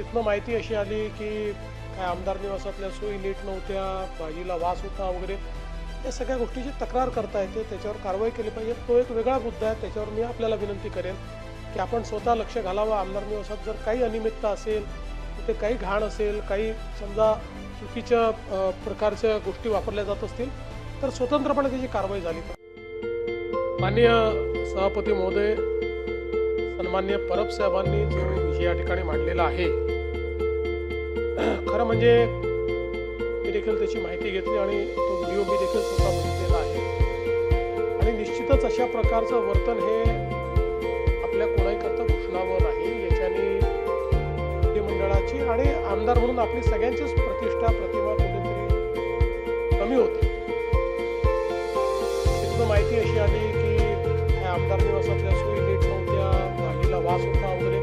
तिथनं माहिती अशी आली की काय आमदार निवासातल्या सोयी नीट नव्हत्या भाजीला वास होता वगैरे. या सगळ्या गोष्टीची तक्रार करता येते त्याच्यावर कारवाई केली पाहिजे. तो एक वेगळा मुद्दा आहे त्याच्यावर मी आपल्याला विनंती करेन की आपण स्वतः लक्ष घालावं. आमदार निवासात जर काही अनियमितता असेल तिथे काही घाण असेल काही समजा चुकीच्या प्रकारच्या गोष्टी वापरल्या जात असतील तर स्वतंत्रपणे त्याची कारवाई झाली पाहिजे. माननीय सभापती महोदय सन्मान्य परब साहेबांनी जो विषय या ठिकाणी मांडलेला आहे. खरं म्हणजे मी देखील त्याची माहिती घेतली आणि तो व्हिडिओ मी देखील स्वतः बघितलेला आहे. आणि निश्चितच अशा प्रकारचं वर्तन हे आपल्या कोणाहीकरता घोषणावं नाही. याच्याने मंडळाची आणि आमदार म्हणून आपली सगळ्यांचीच प्रतिष्ठा प्रतिमा कुठेतरी कमी होते. तिथनं माहिती अशी आली की आमदार निवासातल्या सोयी त्रास होता वगैरे.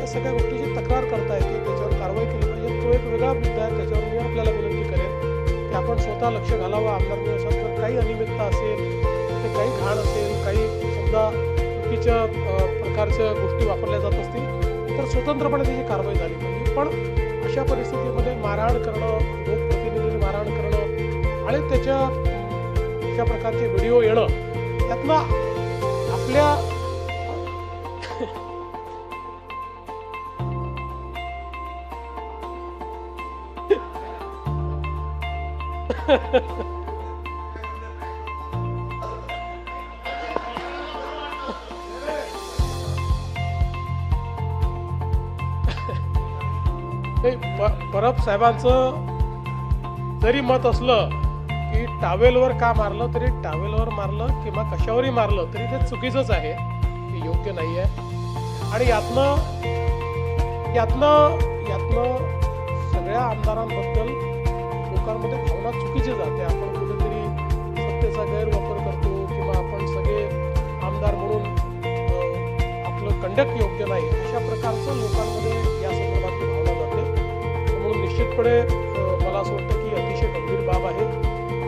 या सगळ्या गोष्टीची तक्रार करता येते त्याच्यावर कारवाई केली पाहिजे. तो एक वेगळा मुद्दा आहे त्याच्यावर मी आपल्याला विनंती करेन की आपण स्वतः लक्ष घालावं. आमदार असं तर काही अनियमितता असेल ते काही घाण असेल काही समजा चुकीच्या प्रकारच्या गोष्टी वापरल्या जात असतील तर स्वतंत्रपणे त्याची कारवाई झाली पाहिजे. पण अशा परिस्थितीमध्ये मारहाण करणं लोकप्रतिनिधींनी मारहाण करणं आणि त्याच्या अशा प्रकारचे व्हिडिओ येणं त्यातनं आपल्या परब साहेबांचं जरी मत असलं की टावेलवर का मारलं तरी टावेलवर मारलं किंवा कशावरही मारलं तरी ते चुकीचंच आहे. ते योग्य नाही आहे. आणि यातनं यातनं यातनं सगळ्या आमदारांबद्दल लोकांमध्ये भावना चुकीची जाते. आपण कुठेतरी सत्तेचा गैरवापर करतो किंवा आपण सगळे आमदार म्हणून आपलं कंडक्ट योग्य नाही. अशा प्रकारचं लोकांमध्ये या संदर्भातली भावना जाते. म्हणून निश्चितपणे मला असं वाटतं की अतिशय गंभीर बाब आहे.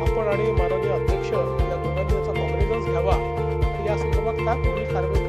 आपण आणि माननीय अध्यक्ष या दोघांनी याचा कॉन्फिडन्स घ्यावा. या संदर्भात काय पुढील कारवाई